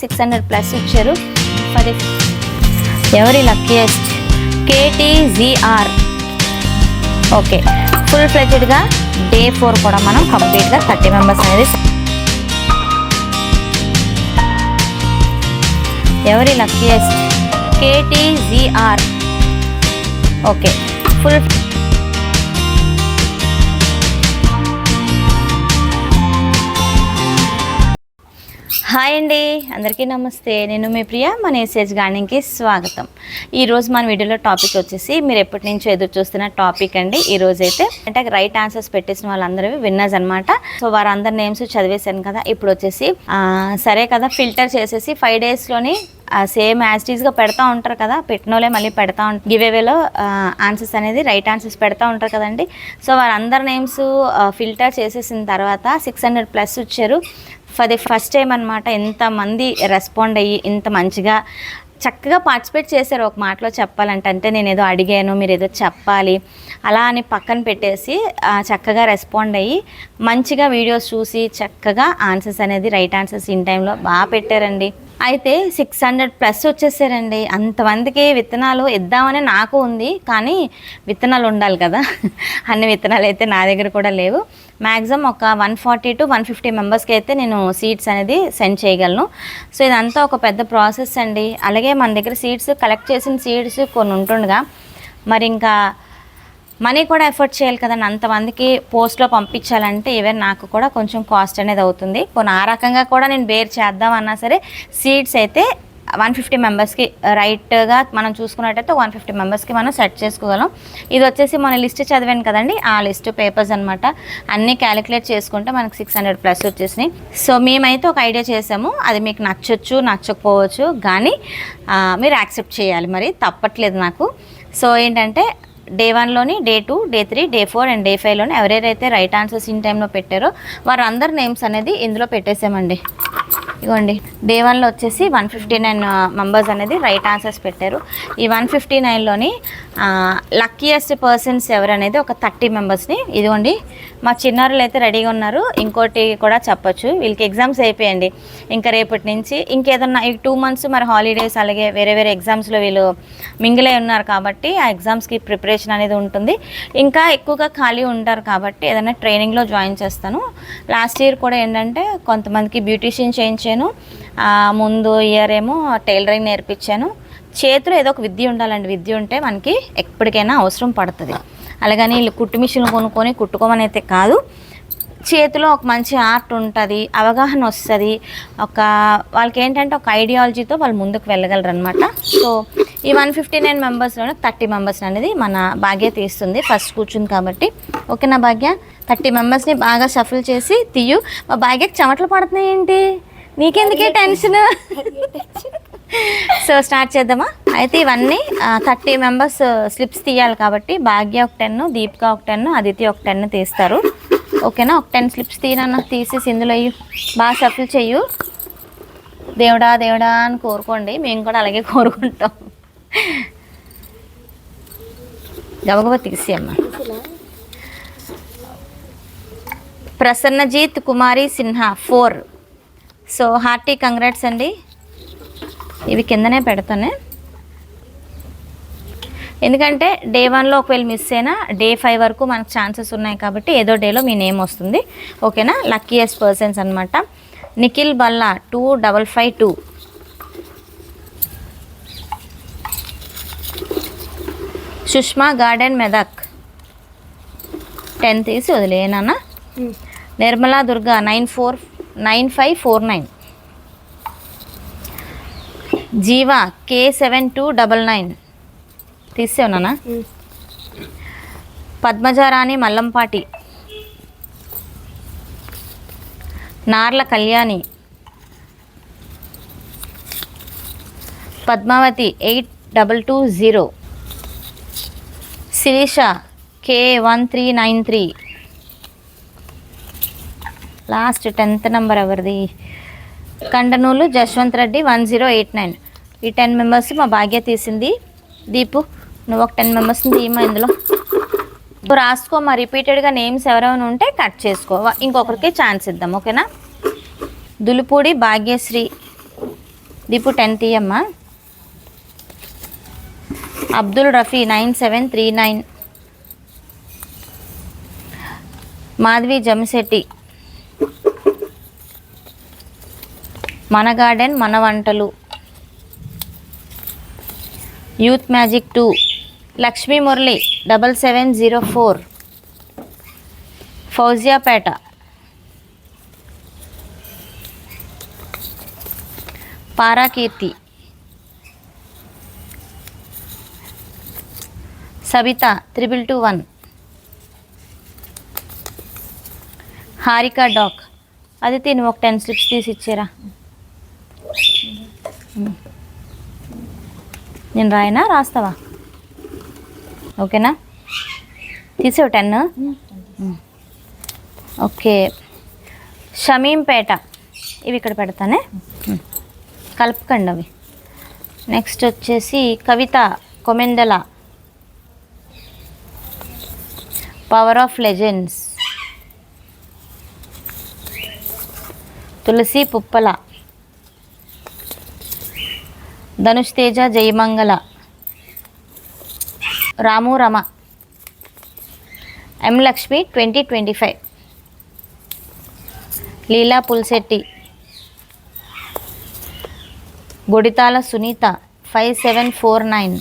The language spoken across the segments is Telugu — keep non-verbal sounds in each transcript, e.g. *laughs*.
సిక్స్ హండ్రెడ్ ప్లస్ ఇచ్చారు. ఫర్ ఎవరి లక్కీయెస్ట్ కేటీజీఆర్ ఓకే. ఫుల్ ఫ్లెజ్డ్గా డే ఫోర్ కూడా మనం కంప్లీట్గా థర్టీ మెంబర్స్ అనేది ఎవరి luckiest KTGR okay. Full hi అండి. అందరికీ నమస్తే. నేను మీ ప్రియ మన ఎస్ఎస్ గార్డెన్కి స్వాగతం. ఈరోజు మన వీడియోలో టాపిక్ వచ్చేసి మీరు ఎప్పటి నుంచో ఎదురు చూస్తున్న టాపిక్ అండి. ఈ అయితే అంటే రైట్ ఆన్సర్స్ పెట్టేసిన వాళ్ళందరూ విన్నర్స్ అనమాట సో వారందరి నేమ్స్ చదివేశాను కదా. ఇప్పుడు వచ్చేసి సరే కదా ఫిల్టర్ చేసేసి ఫైవ్ డేస్లోని సేమ్ యాజ్టీస్గా పెడతా ఉంటారు కదా. పెట్టిన వాళ్ళే మళ్ళీ పెడతా ఉంటారు గివ్ అవేలో ఆన్సర్స్ అనేది రైట్ ఆన్సర్స్ పెడతా ఉంటారు కదండి. సో వారందరి నేమ్స్ ఫిల్టర్ చేసేసిన తర్వాత సిక్స్ హండ్రెడ్ ప్లస్ వచ్చారు. ఫర్ ది ఫస్ట్ టైం అనమాట ఎంతమంది రెస్పాండ్ అయ్యి ఇంత మంచిగా చక్కగా పార్టిసిపేట్ చేశారు. ఒక మాటలో చెప్పాలంటే అంటే నేను ఏదో అడిగాను మీరు ఏదో చెప్పాలి అలా అని పక్కన పెట్టేసి చక్కగా రెస్పాండ్ అయ్యి మంచిగా వీడియోస్ చూసి చక్కగా ఆన్సర్స్ అనేది రైట్ ఆన్సర్స్ ఇన్ టైంలో బాగా పెట్టారండి. అయితే సిక్స్ హండ్రెడ్ ప్లస్ వచ్చేసారండి. అంతమందికి విత్తనాలు ఇద్దామని నాకు ఉంది కానీ విత్తనాలు ఉండాలి కదా. *laughs* అన్ని విత్తనాలు అయితే నా దగ్గర కూడా లేవు. మ్యాక్సిమం ఒక one forty to one fifty మెంబర్స్కి అయితే నేను సీడ్స్ అనేది సెండ్ చేయగలను. సో ఇదంతా ఒక పెద్ద ప్రాసెస్ అండి. అలాగే మన దగ్గర సీడ్స్ కలెక్ట్ చేసిన సీడ్స్ కొన్ని ఉంటుండగా మరి ఇంకా మనీ కూడా ఎఫర్ట్ చేయాలి కదండి. అంతమందికి పోస్ట్లో పంపించాలంటే ఈవెన్ నాకు కూడా కొంచెం కాస్ట్ అనేది అవుతుంది. కొన్ని ఆ రకంగా కూడా నేను బేర్ చేద్దాం అన్నా సరే సీట్స్ అయితే వన్ ఫిఫ్టీ మెంబర్స్కి రైట్గా మనం చూసుకున్నట్టయితే వన్ ఫిఫ్టీ మెంబర్స్కి మనం సెట్ చేసుకోగలం. ఇది వచ్చేసి మన లిస్ట్ చదివాను కదండి. ఆ లిస్ట్ పేపర్స్ అనమాట అన్నీ క్యాలిక్యులేట్ చేసుకుంటే మనకు సిక్స్ హండ్రెడ్ ప్లస్ వచ్చేసినాయి. సో మేమైతే ఒక ఐడియా చేసాము. అది మీకు నచ్చొచ్చు నచ్చకపోవచ్చు కానీ మీరు యాక్సెప్ట్ చేయాలి. మరి తప్పట్లేదు నాకు. సో ఏంటంటే day వన్లోని day two day three day four and day ఫైవ్లోని ఎవరెవరైతే రైట్ ఆన్సర్స్ ఇన్ టైంలో పెట్టారో వారు అందరి నేమ్స్ అనేది ఇందులో పెట్టేసామండి. ఇగోండి డే వన్లో వచ్చేసి వన్ ఫిఫ్టీ నైన్ మెంబర్స్ అనేది రైట్ ఆన్సర్స్ పెట్టారు. ఈ వన్ ఫిఫ్టీ నైన్లోని లక్కీయెస్ట్ పర్సన్స్ ఎవరనేది ఒక థర్టీ మెంబర్స్ని ఇదిగోండి మా చిన్నారులు అయితే రెడీగా ఉన్నారు. ఇంకోటి కూడా చెప్పచ్చు. వీళ్ళకి ఎగ్జామ్స్ అయిపోయండి ఇంకా రేపటి నుంచి ఇంకేదన్నా ఈ టూ మంత్స్ మరి హాలిడేస్ అలాగే వేరే వేరే ఎగ్జామ్స్లో వీళ్ళు మింగిలై ఉన్నారు కాబట్టి ఆ ఎగ్జామ్స్కి ప్రిపరేషన్ అనేది ఉంటుంది. ఇంకా ఎక్కువగా ఖాళీ ఉంటారు కాబట్టి ఏదైనా ట్రైనింగ్లో జాయిన్ చేస్తాను. లాస్ట్ ఇయర్ కూడా ఏంటంటే కొంతమందికి బ్యూటీషియన్ చేయించాను ముందు ఇయర్ ఏమో టైలరింగ్ నేర్పించాను. చేతిలో ఏదో ఒక విద్య ఉండాలండి. విద్య ఉంటే మనకి ఎప్పటికైనా అవసరం పడుతుంది. అలాగని వీళ్ళు కుట్టు మిషన్లు కొనుక్కొని కుట్టుకోమని అయితే కాదు. చేతిలో ఒక మంచి ఆర్ట్ ఉంటుంది అవగాహన వస్తుంది. ఒక వాళ్ళకి ఏంటంటే ఒక ఐడియాలజీతో వాళ్ళు ముందుకు వెళ్ళగలరు అనమాట సో ఈ వన్ ఫిఫ్టీ నైన్ మెంబర్స్లోనే థర్టీ మెంబర్స్ అనేది మన భాగ్య తీస్తుంది ఫస్ట్ కూర్చుంది కాబట్టి. ఓకేనా భాగ్య? థర్టీ మెంబర్స్ని బాగా షఫిల్ చేసి తీయు. మా భాగ్యకి చెమటలు పడుతున్నాయి ఏంటి? నీకెందుకే టెన్షన్ సో స్టార్ట్ చేద్దామా? అయితే ఇవన్నీ థర్టీ మెంబర్స్ స్లిప్స్ తీయాలి కాబట్టి భాగ్య ఒక టెన్ దీపిక ఒక టెన్ అదితి ఒక టెన్ తీస్తారు. ఓకేనా? ఒక టెన్ స్లిప్స్ తీయనన్నా తీసేసి ఇందులో బాగా షఫిల్ చెయ్యు. దేవుడా దేవుడా అని కోరుకోండి. మేము కూడా అలాగే కోరుకుంటాం. గబగబా అమ్మ. Prasannajit Kumari Sinha four. So hearty congrats అండి. ఇవి కిందనే పెడతానే. ఎందుకంటే డే వన్లో ఒకవేళ మిస్ అయినా డే ఫైవ్ వరకు మనకు ఛాన్సెస్ ఉన్నాయి కాబట్టి ఏదో డేలో మీ నేమ్ వస్తుంది. ఓకేనా? లక్కీయెస్ట్ పర్సన్స్ అనమాట Nikhil Balla two double five two. Sushma garden Medak. Ten తీసి వదిలేనా Nirmala Durga nine four nine five four nine. Jeeva K seven two double nine తీసేవునా Padmajarani Mallampati. Narla Kalyani. Padmavathi eight double two zero Sirisha K one three nine three last tenth number ఎవరిది? Kandanulu Jashwant Reddy one zero eight nine. ఈ టెన్ మెంబర్స్ మా భాగ్య తీసింది. దీపు నువ్వు ఒక టెన్ మెంబర్స్ని తీయమా ఇందులో. ఇప్పుడు రాసుకో మా రిపీటెడ్గా నేమ్స్ ఎవరైనా ఉంటే కట్ చేసుకో. ఇంకొకరికి ఛాన్స్ ఇద్దాం ఓకేనా? Dulupudi Bhagyashree. Deepu ten తీయమ్మా. Abdul Rafi nine seven three nine. Madhavi Jamashetti మన గార్డెన్ మన వంటలు. Youth magic two. Lakshmi Murali double seven zero four. Fauziapet. Parakeerthi. Sabitha triple two one. Harika dock. అది తిని ఒక టెన్ స్లిప్స్ తీసి ఇచ్చారా నేను రాయనా? రాస్తావా? ఓకేనా? తీసావు టెన్. ఓకే. షమీంపేట. ఇవి ఇక్కడ పెడతానే? ఉమ్. కలుపుకండి అవి. నెక్స్ట్ వచ్చేసి Kavitha Komendala power of legends Tulasi Puppala. Dhanush Teja Jayamangala. Ramu Rama. M Lakshmi twenty twenty five. Leela Pulsetti. Guditala Sunitha five seven four nine.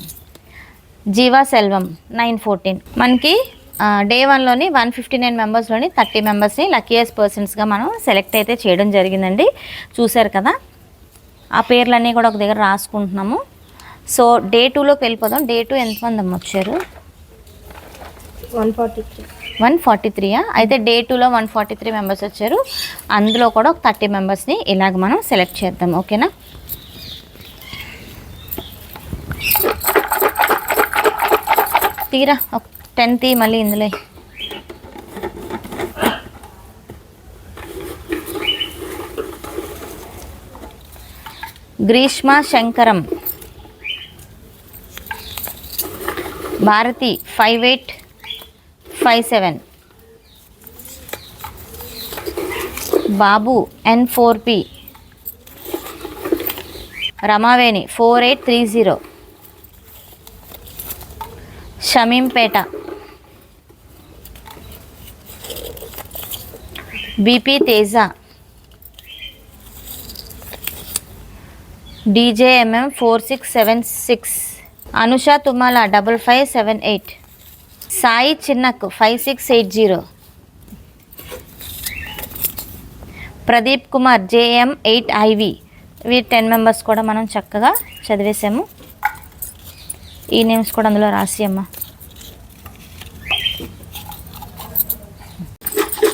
Jeeva Selvam nine fourteen. మనకి డే వన్లోని వన్ ఫిఫ్టీ నైన్ మెంబర్స్లోని థర్టీ మెంబర్స్ని లక్కీయెస్ట్ పర్సన్స్గా మనం సెలెక్ట్ అయితే చేయడం జరిగిందండి. చూశారు కదా? ఆ పేర్లన్నీ కూడా ఒక దగ్గర రాసుకుంటున్నాము. సో డే టూలోకి వెళ్ళిపోదాం. డే టూ ఎంతమంది అమ్మ వచ్చారు? One forty three. One forty త్రీయా అయితే డే టూలో వన్ ఫార్టీ త్రీ మెంబర్స్ వచ్చారు. అందులో కూడా ఒక థర్టీ మెంబర్స్ని ఇలాగ మనం సెలెక్ట్ చేద్దాం. ఓకేనా? తీరా. ఒక టెన్త్ మళ్ళీ ఇందులో Greeshma Shankaram. Bharathi five eight five seven. Babu N four P. Ramaveni four eight three zero. Shameempet. BP Teja. DJMM four six seven six Anusha Tumala double five seven eight Sai Chinnak five six eight zero Pradeep Kumar JM eight IV ఇవి టెన్ మెంబర్స్ కూడా మనం చక్కగా చదివేసాము. ఈ నేమ్స్ కూడా అందులో రాసి అమ్మ.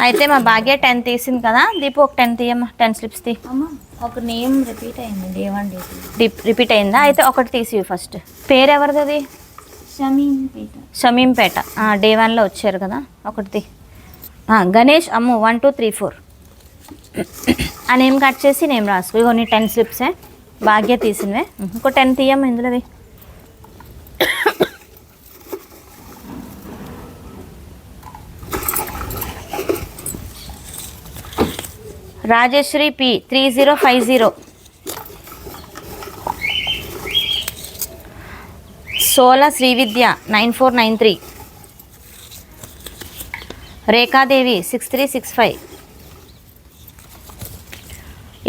అయితే మా భాగ్య టెన్ తీసింది కదా దీపు ఒక టెన్ తీయమ్మా టెన్ స్లిప్స్ తీ. ఒక నేమ్ రిపీట్ అయింది. Day one day two. Rep repeat అయిందా? అయితే ఒకటి తీసి ఫస్ట్ పేరు ఎవరిది అది షమీంపేట షమీంపేట డే వన్లో వచ్చారు కదా? ఒకటి Ganesh Ammu one two three four ఆ నేమ్ కట్ చేసి నేమ్ రాసుకో. ఇగో నీ టెన్ స్లిప్సే భాగ్య తీసినవే. ఇంకో టెన్ తీయమ్మ ఇందులోవి. Rajasri P three zero five zero. Sola Srividya nine four nine three. Rekhadevi six three six five.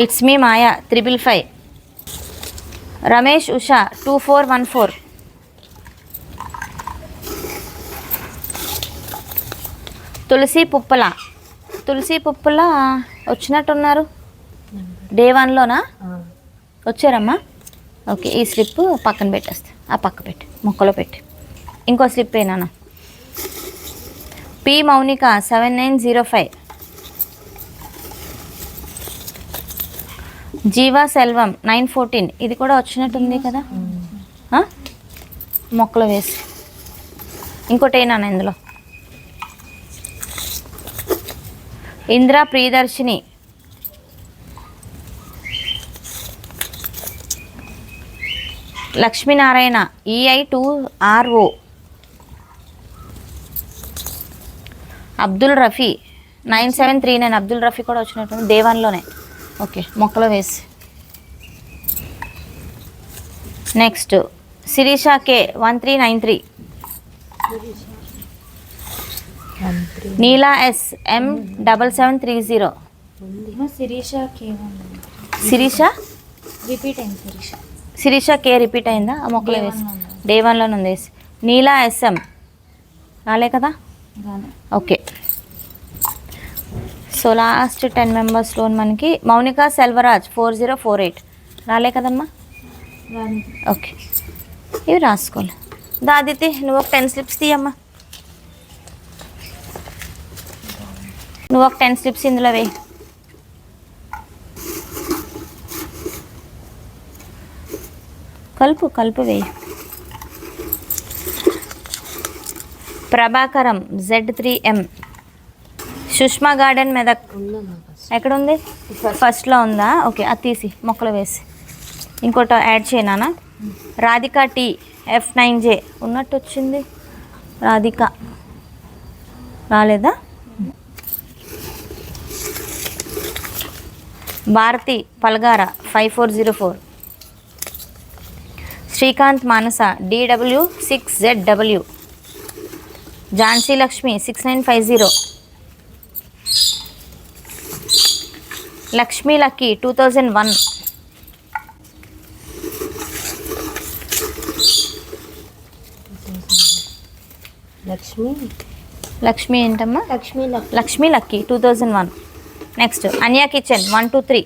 It's me Maya triple five. Ramesh Usha two four one four. Tulasi Puppala. Tulasi Puppala వచ్చినట్టున్నారు? డే వన్లోనా వచ్చారమ్మా? ఓకే ఈ స్లిప్ పక్కన పెట్టేస్తా. ఆ పక్క పెట్టి మొక్కలో పెట్టి. ఇంకో స్లిప్ ఏనా P Mounika seven nine zero five Jeeva Selvam nine fourteen ఇది కూడా వచ్చినట్టుంది కదా? ఆ? మొక్కలో వేసి. ఇంకోటి ఏనా ఇందులో? Indira Priyadarshini. Lakshminarayana EI two RO Abdul Rafi nine seven three nine. Abdul Rafi కూడా వచ్చినట్టు డే ఓకే మొక్కలో వేసి. Next Sirisha K one three nine three Neela S M double seven three zero Sirisha K one Sirisha? Repeat అయింది శిరీష. శిరీష కే రిపీట్ అయిందా? ఆ మొక్కలో వేసి. డే వన్లోనే ఉంది. వేసి నీలా ఎస్ఎం రాలే కదా? ఓకే. సో లాస్ట్ టెన్ మెంబర్స్లో మనకి Mounika Selvaraj four zero four eight. రాలే కదమ్మా? ఓకే. ఇవి రాసుకోవాలి దాదితి నువ్వు ఒక టెన్ స్లిప్స్ తీయమ్మా. నువ్వు ఒక టెన్ స్లిప్స్ ఇందులో వేయి. కలుపు కలుపు వేయి. Prabhakaram Z three M Sushma garden Medak ఎక్కడ ఉంది ఫస్ట్లో ఉందా? ఓకే అది తీసి మొక్కలు వేసి. ఇంకోటి యాడ్ చేయనా Radhika T F nine J ఉన్నట్టు వచ్చింది. రాధిక. రాలేదా? Bharathi Palgara five four zero four Srikanth Manasa DW six Z W Jhansi Lakshmi six nine five zero Lakshmi lucky two thousand one Lakshmi. Lakshmi ఏంటమ్మా? Lakshmi Lakshmi Lakshmi lucky two thousand one next Anya kitchen one two three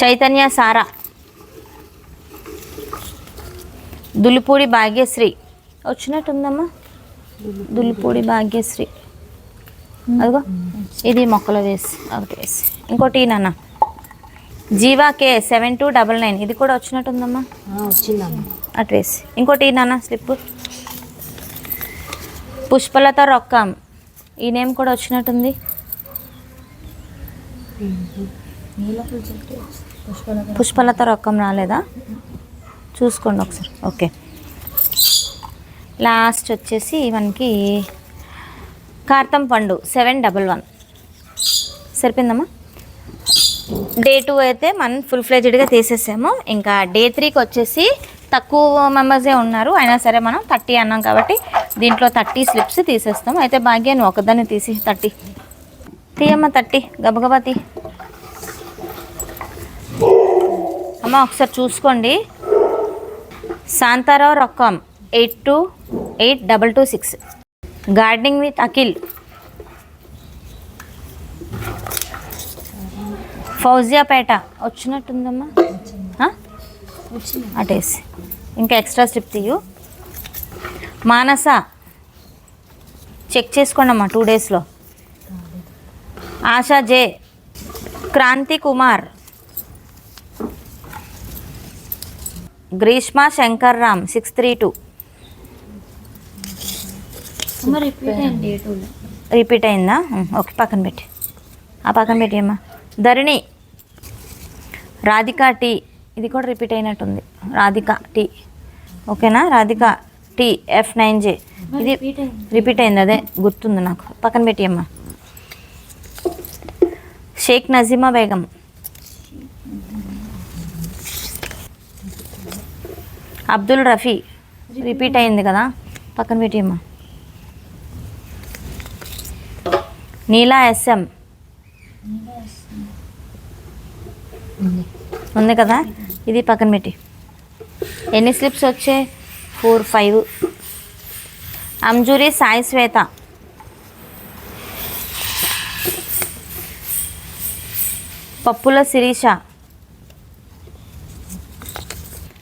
Chaitanya Sara Dulipudi Bhagyashree వచ్చినట్టుందమ్మా Dulipudi Bhagyashree అదిగో ఇది మొక్కలో వేసి ఒకటి వేసి. ఇంకోటి నాన్న. Jeeva K seven two double nine ఇది కూడా వచ్చినట్టుందమ్మా. వచ్చిందమ్మ. అటు వేసి. ఇంకోటి నాన్న స్లిప్ పుష్పలత రొక్కం. ఈ నేమ్ కూడా వచ్చినట్టుంది. పుష్పలత రొక్కం రాలేదా? చూసుకోండి ఒకసారి. ఓకే. లాస్ట్ వచ్చేసి మనకి Kartham Pandu seven double one. సరిపోయిందమ్మా? Day two అయితే మనం ఫుల్ ఫ్లెజ్డ్గా తీసేసాము. ఇంకా డే త్రీకి వచ్చేసి తక్కువ మెంబర్సే ఉన్నారు. అయినా సరే మనం థర్టీ అన్నాం కాబట్టి దీంట్లో థర్టీ స్లిప్స్ తీసేస్తాం. అయితే భాగ్యాన్ని ఒకదాన్ని తీసి థర్టీ. తీయమ్మ థర్టీ గబగబా తీ. అమ్మ ఒకసారి చూసుకోండి. Shantharao Rokkam eight two eight double two six. Gardening with Akhil. Fauziapet. వచ్చినట్టుందమ్మా? అటేసి. ఇంకా ఎక్స్ట్రా స్లిప్ తీయు. మానస. చెక్ చేసుకోండి అమ్మా టూ డేస్లో? Asha J. Kranthi Kumar. Greeshma Shankar Ram six three two. Repeat అయింది ఓకే పక్కన పెట్టి. ఆ పక్కన పెట్టి అమ్మా. ధరణి. రాధిక టీ. ఇది కూడా రిపీట్ అయినట్టుంది. రాధిక టీ. ఓకేనా? Radhika T F nine J ఇది రిపీట్ అయింది? రిపీట్ అయింది అదే గుర్తుంది నాకు. పక్కన పెట్టి అమ్మా. షేక్ నజీమా బేగం. అబ్దుల్ రఫీ. రిపీట్ అయింది? కదా? పక్కన పెట్టి అమ్మా. నీలా ఎస్ఎం. ఉంది కదా? ఇది పక్కన పెట్టి. ఎన్ని స్లిప్స్ వచ్చాయి? Four five. Anjuri Sai Swetha. Pappula Sirisha.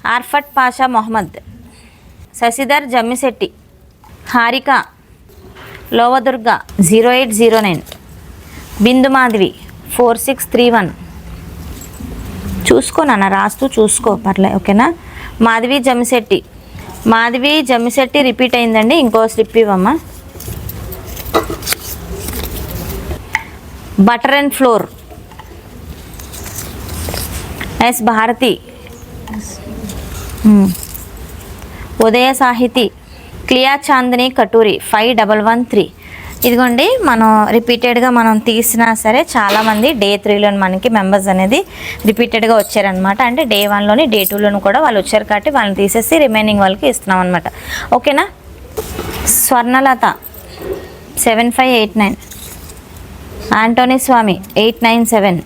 Arfat Pasha Mohammed. Sasidhar Jammisetti. Harika. Lovadurga zero eight zero nine. Bindu Madhavi four six three one. చూసుకో నాన్న రాస్తూ చూసుకో పర్లే ఓకేనా? మాధవి జమ్మిశెట్టి. మాధవి జమ్మిశెట్టి రిపీట్ అయిందండి. ఇంకో స్లిప్ ఇవ్వమ్మా. Butter and flour. S Bharathi. Udaya Sahithi క్లియా Chandini Katuri five double one three. ఇదిగోండి మనం రిపీటెడ్గా మనం తీసినా సరే చాలామంది డే త్రీలోని మనకి మెంబర్స్ అనేది రిపీటెడ్గా వచ్చారనమాట అంటే డే వన్లోని డే టూలోని కూడా వాళ్ళు వచ్చారు కాబట్టి వాళ్ళని తీసేసి రిమైనింగ్ వాళ్ళకి ఇస్తున్నాం అనమాట ఓకేనా? Swarnalatha seven five eight nine. Antony Swamy eight nine seven.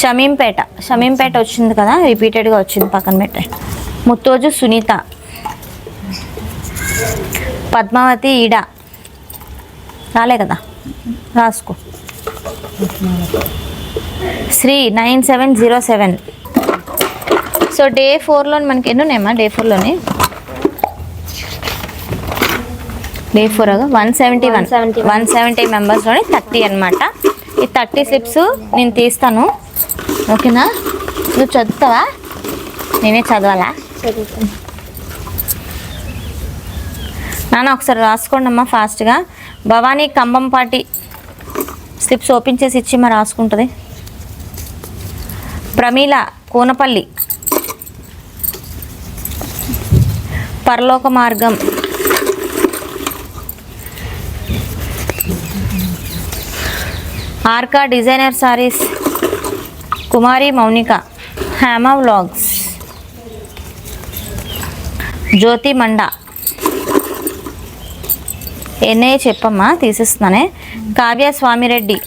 Shameempet Shameempet వచ్చింది కదా రిపీటెడ్గా వచ్చింది పక్కన పెట్టండి. ముత్తోజు సునీత. పద్మావతి ఈడ. రాలే కదా. రాసుకో. Sri nine seven zero seven. So day ఫోర్లో మనకి ఎన్ని ఉన్నాయమ్మా day ఫోర్లోని? Day four one seventy one. 171. One. Seventy మెంబర్స్లోని thirty అనమాట ఈ థర్టీ స్లిప్స్ నేను తీస్తాను. ఓకేనా? నువ్వు చదువుతావా? నేనే చదవాలా? నాన్న ఒకసారి రాసుకోండి అమ్మా ఫాస్ట్గా. భవానీ కంబంపాటి స్లిప్స్ ఓపెన్ చేసి ఇచ్చి మరి రాసుకుంటుంది. Pramila Koonapalli. Paraloka Margam. Arka designer sarees. Kumari Mounika. Hyma vlogs. Jyothi Manda. NI చెప్పమ్మా తీసిస్తున్నానే. కావ్య స్వామిరెడ్డి.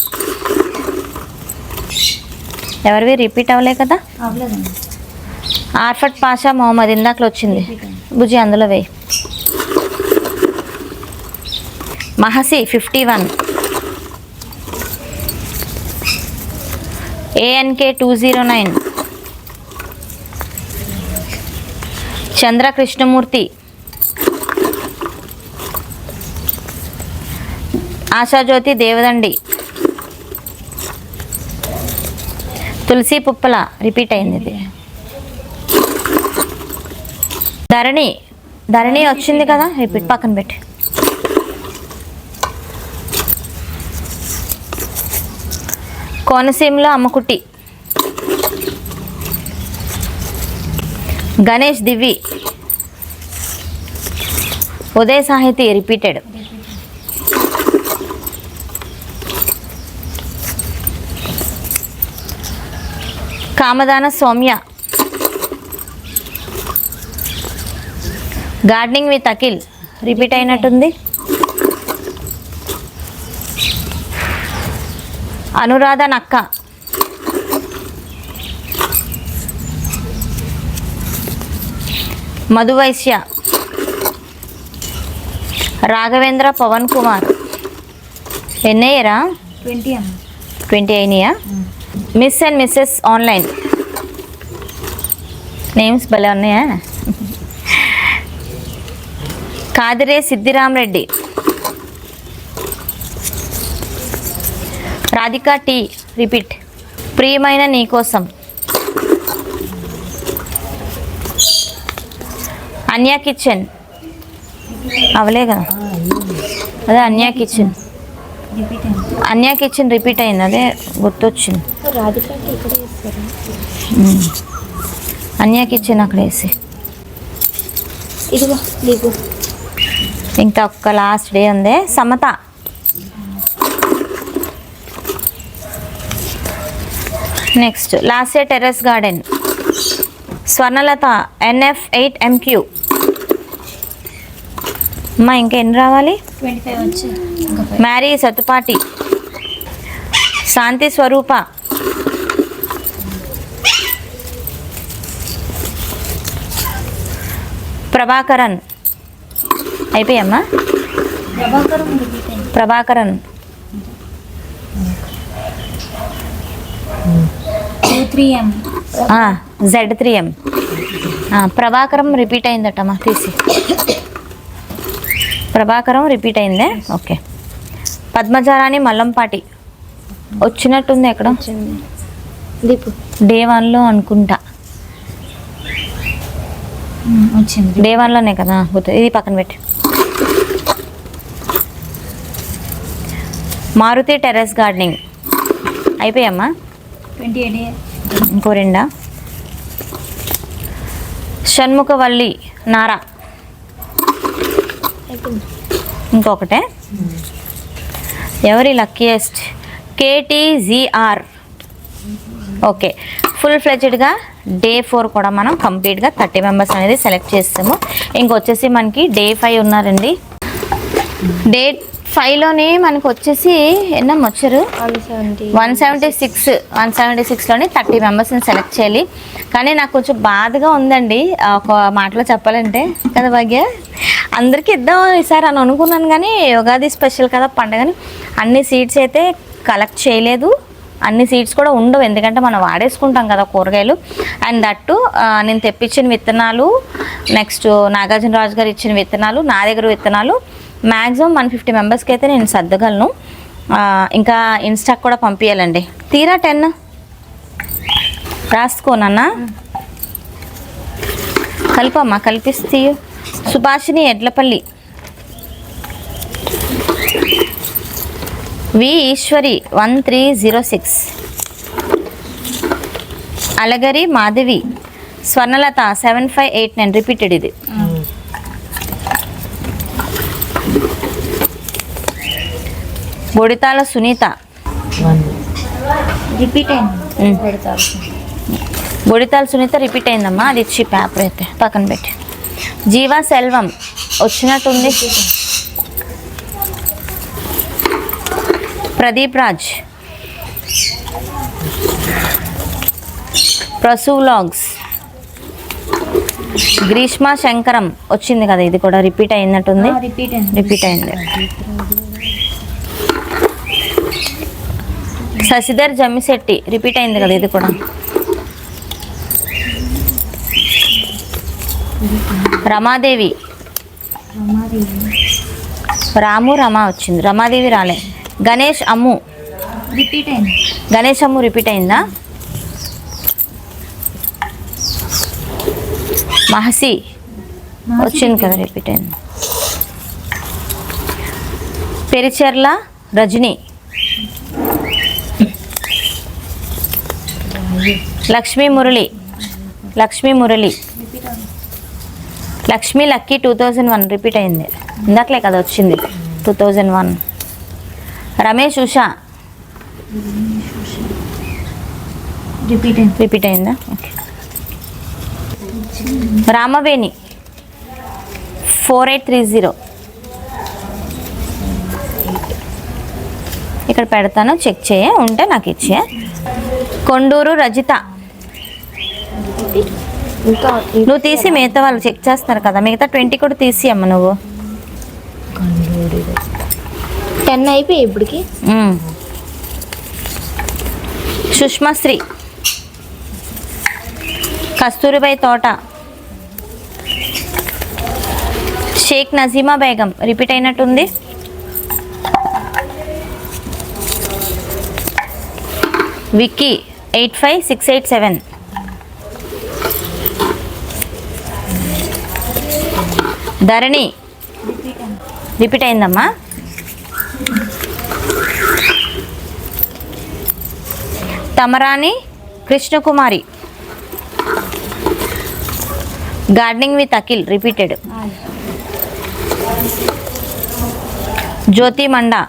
ఎవరివి? రిపీట్ అవ్వలే కదా? ఆర్ఫట్ పాషా మొహమ్మద్ ఇందాకలో వచ్చింది. బుజి అందులో వేయి. Mahasi fifty one. ANK two zero nine. Chandra Krishnamurthy Ashajyothi Devadandi. Tulasi Puppala repeat అయింది ఇది. ధరణి ధరణి వచ్చింది కదా రిపీట్ పక్కన పెట్టి. కోనసీమలో అమ్మకుట్టి. Ganesh Divi. Udaya Sahithi repeated. Kamadana Soumya. Gardening with Akhil. Repeat అయినట్టుంది. అనురాధ నక్క. మధువైశ్య. రాఘవేంద్ర పవన్ కుమార్. ఎన్నయ్యరా? ట్వంటీ ట్వంటీ అయినాయా? Miss and Mrs online names భలే ఉన్నాయా? కాదిరే సిద్ధిరామరెడ్డి. రాధికా టీ రిపీట్ ప్రియమైన నీకోసం అన్యా కిచెన్. అవలే కదా? అదే Anya kitchen. Repeat Anya kitchen repeat అయింది అదే గుర్తొచ్చింది. అన్యా కిచెన్ అక్కడ వేసి. ఇంకా ఒక్క లాస్ట్ డే ఉంది. Samata. Next last day terrace garden Swarnalatha NF eight MQ అమ్మా ఇంకా ఎన్ని రావాలి? మ్యారీ సతుపాటి శాంతి Swarupa. Prabhakaran. అయిపోయమ్మా? Prabhakaran. Z three M. Prabhakaram repeat అయిందటమ్మా తీసి. ప్రభాకరం రిపీట్ అయిందే? ఓకే. పద్మజారాణి మల్లంపాటి. వచ్చినట్టుంది ఎక్కడ? దీపు. డే వన్లో అనుకుంటా వచ్చింది. డే వన్లోనే కదా ఇది పక్కన పెట్టి. Maruthi terrace gardening. అయిపోయమ్మా twenty eight ఇంకో రెండా? షణ్ముఖవల్లి నారా. ఇంకొకటే? ఎవరి లక్కీయెస్ట్ కేటీజీఆర్ ఓకే ఫుల్ ఫ్లెజ్డ్గా డే ఫోర్ కూడా మనం కంప్లీట్గా థర్టీ మెంబర్స్ అనేది సెలెక్ట్ చేస్తాము. ఇంకొచ్చేసి మనకి డే ఫైవ్ ఉన్నారండి. డే ఫైవ్లోనే మనకు వచ్చేసి ఎన్నో వచ్చారు? One seventy. One seventy six one seventy సిక్స్లోని thirty మెంబర్స్ని సెలెక్ట్ చేయాలి. కానీ నాకు కొంచెం బాధగా ఉందండి ఒక మాటలో చెప్పాలంటే. కదా భాగ్య? అందరికీ ఇద్దాం ఈసారి అని అనుకున్నాను కానీ యుగాది స్పెషల్ కదా పండగని. అన్ని సీట్స్ అయితే కలెక్ట్ చేయలేదు. అన్ని సీట్స్ కూడా ఉండవు ఎందుకంటే మనం వాడేసుకుంటాం కదా కూరగాయలు. అండ్ దట్టు నేను తెప్పించిన విత్తనాలు నెక్స్ట్ నాగార్జున రాజు గారు ఇచ్చిన విత్తనాలు నా దగ్గర విత్తనాలు మ్యాక్సిమం వన్ ఫిఫ్టీ మెంబర్స్కి అయితే నేను సర్దగలను. ఇంకా ఇన్స్టాక్ కూడా పంపించాలండి తీరా టెన్? రాసుకోనన్నా? కలిపమ్మా కలిపిస్తే Subhashini Edlapalli. V Eswari one three zero six. Alagari Madhavi. Swarnalatha seven five eight nine repeated ఇది. బొడితాల సునీత. రిపీట్ అయింది. బొడితాల సునీత. రిపీట్ అయిందమ్మా. అది ఇచ్చి పేపర్ అయితే పక్కన పెట్టి. జీవా సెల్వం వచ్చినట్టుంది. ప్రదీప్ రాజ్. ప్రసూ వ్లాగ్స్ గ్రీష్మ శంకరం వచ్చింది కదా ఇది కూడా రిపీట్ అయినట్టుంది. రిపీట్ అయింది రిపీట్ అయింది శశిధర్ జమ్మిశెట్టి. రిపీట్ అయింది కదా ఇది కూడా. రమాదేవి. రమాది రాము రమ వచ్చింది. రమాదేవి రాలే. గణేష్ అమ్ము. రిపీట్ అయింది. గణేష్ అమ్ము రిపీట్ అయిందా? మహసి. వచ్చింది కదా రిపీట్ అయింది. Pericherla Rajani. Lakshmi Murali. Lakshmi Murali. Lakshmi lucky two thousand one repeat అయింది. ఇందాకలే కదా వచ్చింది. Two thousand one. Ramesh Usha. Repeat అయింది? రిపీట్ అయిందా okay. Ramaveni. Four eight three zero. ఇక్కడ పెడతాను చెక్ చేయ ఉంటే నాకు ఇచ్చే కొండూరు రజిత. నువ్వు తీసి మిగతా వాళ్ళు చెక్ చేస్తున్నారు కదా మిగతా ట్వంటీ కూడా తీసి అమ్మ నువ్వు. టెన్ అయిపోయి ఇప్పటికి. సుష్మాశ్రీ. కస్తూరిబాయి తోట. షేక్ నజీమా బేగం రిపీట్ అయినట్టుంది. Vicky. Eight five six eight seven. Dharani repeat అయిందమ్మా. Tamarani Krishnakumari. Gardening with Akhil repeated. Jyothi Manda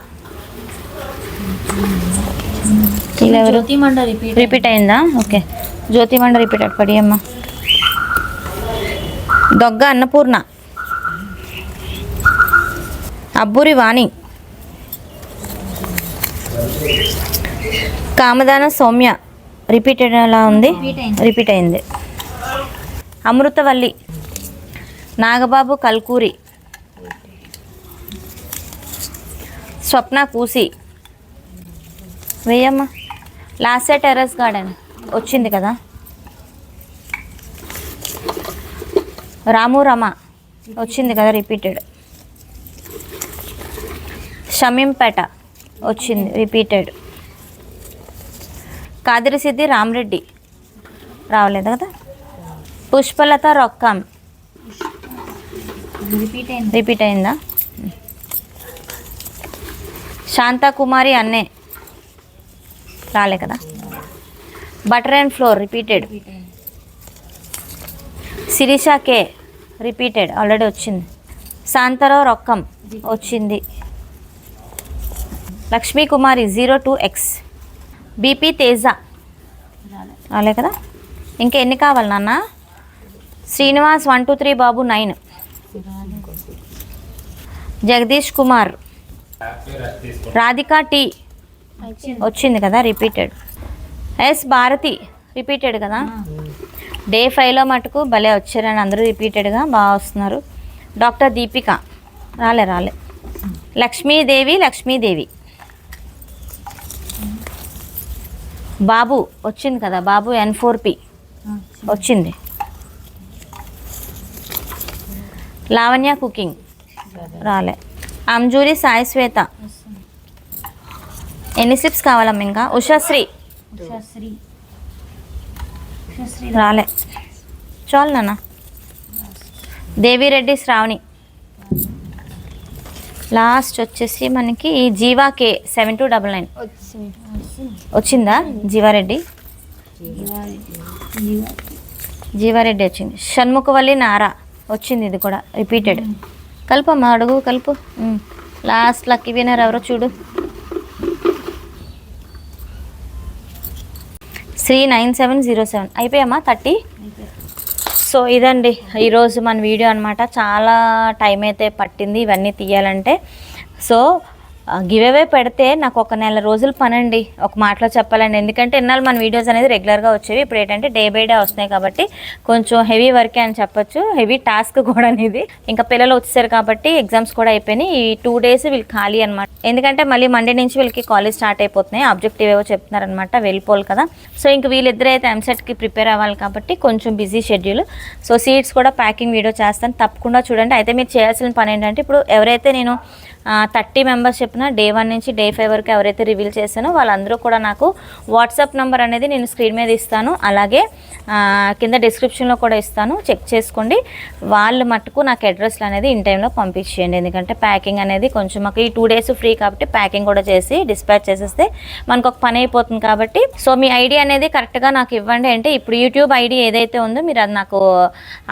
repeat repeat అయిందా. ఓకే జ్యోతి మండ రిపీటెడ్ పడి అమ్మా. దొగ్గ అన్నపూర్ణ. అబ్బూరి వాణి. కామదాన సౌమ్య. రిపీటెడ్ ఎలా ఉంది. రిపీట్ అయింది. అమృతవల్లి. నాగబాబు కల్కూరి. స్వప్న కూసి. వేయమ్మా. లాసే టెర్రస్ గార్డెన్ వచ్చింది కదా? రాము రమ వచ్చింది కదా రిపీటెడ్ షమీంపేట వచ్చింది రిపీటెడ్ కాదిరిసిద్ధి రామరెడ్డి రావలేదు కదా? పుష్పలత రొక్కాం. రిపీట్ అయింది? రిపీట్ అయిందా. శాంతకుమారి అన్నే. రాలే కదా. Butter and flour repeated Sirisha K repeated already వచ్చింది. శాంతరావు రొక్కం వచ్చింది. Lakshmi Kumari zero two X BP Teja రాలే కదా. ఇంకా ఎన్ని కావాలి నాన్న? Srinivas one two three Babu nine Jagadish Kumar Radhika T వచ్చింది. కదా రిపీటెడ్ ఎస్ భారతి రిపీటెడ్ కదా. డే ఫైవ్లో మటుకు భలే వచ్చారని అందరూ రిపీటెడ్గా బాగా వస్తున్నారు. డాక్టర్ దీపిక రాలే రాలే. లక్ష్మీదేవి లక్ష్మీదేవి. బాబు వచ్చింది కదా బాబు ఎన్ ఫోర్ పి వచ్చింది. లావణ్య కుకింగ్ రాలే. అంజూరి సాయి శ్వేత. ఎన్ని స్లిప్స్ కావాలమ్మ ఇంకా ఉషాశ్రీ ఉషాశ్రీ ఉషాశ్రీ రాలే. చాలు నాన్న. దేవిరెడ్డి శ్రావణి. లాస్ట్ వచ్చేసి మనకి Jeeva K seven two double nine. వచ్చింది. జీవారెడ్డి. జీవారెడ్డి వచ్చింది. షణ్ముఖవల్లి నారా వచ్చింది ఇది కూడా రిపీటెడ్ కలుపమ్మా అడుగు కలుపు. లాస్ట్ లక్కీ వినర్ ఎవరో చూడు. Sri nine seven zero seven. అయిపోయామా? Thirty? So ఇదండి ఈరోజు మన వీడియో అనమాట చాలా టైం అయితే పట్టింది ఇవన్నీ తీయాలంటే. సో గివ్ అవే పెడితే నాకు ఒక నెల రోజులు పనండి. ఒక మాటలో చెప్పాలండి. ఎందుకంటే ఇన్నాళ్ళు మన వీడియోస్ అనేది రెగ్యులర్గా వచ్చేవి. ఇప్పుడు ఏంటంటే డే బై డే వస్తున్నాయి కాబట్టి కొంచెం హెవీ వర్కే అని చెప్పొచ్చు. హెవీ టాస్క్ కూడా అనేది. ఇంకా పిల్లలు వచ్చేసారు కాబట్టి ఎగ్జామ్స్ కూడా అయిపోయినాయి. ఈ టూ డేస్ వీళ్ళు ఖాళీ అనమాట ఎందుకంటే మళ్ళీ మండే నుంచి వీళ్ళకి కాలేజ్ స్టార్ట్ అయిపోతున్నాయి. ఆబ్జెక్టివ్ ఏవో చెప్తున్నారనమాట వెళ్ళిపోవాలి కదా. సో ఇంక వీళ్ళిద్దరూ అయితే ఎంసెట్కి ప్రిపేర్ అవ్వాలి కాబట్టి కొంచెం బిజీ షెడ్యూల్ సో సీట్స్ కూడా ప్యాకింగ్ వీడియో చేస్తాను. తప్పకుండా చూడండి. అయితే మీరు చేయాల్సిన పని ఏంటంటే ఇప్పుడు ఎవరైతే నేను థర్టీ మెంబర్స్ చెప్పిన డే వన్ నుంచి డే ఫైవ్ వరకు ఎవరైతే రివీల్ చేశానో వాళ్ళందరూ కూడా నాకు వాట్సాప్ నెంబర్ అనేది నేను స్క్రీన్ మీద ఇస్తాను. అలాగే కింద డిస్క్రిప్షన్లో కూడా ఇస్తాను. చెక్ చేసుకోండి. వాళ్ళు మట్టుకు నాకు అడ్రస్లు అనేది ఇన్ టైంలో పంపించేయండి. ఎందుకంటే ప్యాకింగ్ అనేది కొంచెం మాకు ఈ టూ డేస్ ఫ్రీ కాబట్టి ప్యాకింగ్ కూడా చేసి డిస్పాచ్ చేసేస్తే మనకు ఒక పని అయిపోతుంది కాబట్టి. సో మీ ఐడి అనేది కరెక్ట్గా నాకు ఇవ్వండి అంటే ఇప్పుడు యూట్యూబ్ ఐడి ఏదైతే ఉందో మీరు అది నాకు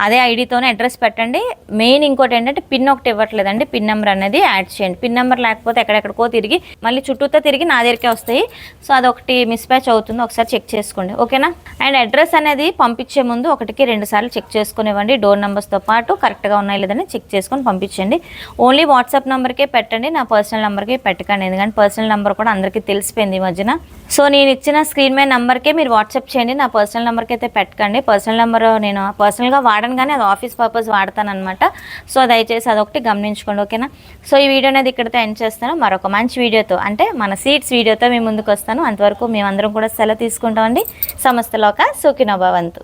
అదే ఐడితోనే అడ్రస్ పెట్టండి. మెయిన్ ఇంకోటి ఏంటంటే పిన్ ఒకటి ఇవ్వట్లేదండి. పిన్ నెంబర్ అనేది యాడ్ చేయండి. పిన్ నెంబర్ లేకపోతే ఎక్కడెక్కడికో తిరిగి మళ్ళీ చుట్టూతో తిరిగి నా దగ్గరికే వస్తాయి. సో అదొకటి మిస్ అవుతుంది. ఒకసారి చెక్ చేసుకోండి. ఓకేనా? అండ్ అడ్రస్ అనేది పంపించే ముందు ఒకటికి రెండు సార్లు చెక్ చేసుకుని ఇవ్వండి డోర్ నెంబర్స్తో పాటు కరెక్ట్గా ఉన్నాయి లేదని చెక్ చేసుకొని పంపించండి. ఓన్లీ వాట్సాప్ నెంబర్కే పెట్టండి. నా పర్సనల్ నెంబర్కి పెట్టకండి. ఎందుకంటే పర్సనల్ నెంబర్ కూడా అందరికీ తెలిసిపోయింది ఈ మధ్యన. సో నేను ఇచ్చిన స్క్రీన్ మీద నెంబర్కే మీరు వాట్సాప్ చేయండి. నా పర్సనల్ నెంబర్కి అయితే పెట్టకండి. పర్సనల్ నెంబర్ నేను పర్సనల్గా వాడను కానీ అది ఆఫీస్ పర్పస్ వాడతాను అనమాట సో దయచేసి అదొకటి గమనించుకోండి. ఓకేనా? సో ఈ వీడియో అనేది ఇక్కడితో ఎండ్ చేస్తాను. మరొక మంచి వీడియోతో అంటే మన సీట్స్ వీడియోతో మేము ముందుకు వస్తాను అంతవరకు మేమందరం కూడా సెలవు తీసుకుంటామండి. సమస్తలోక సుఖినోభవంతు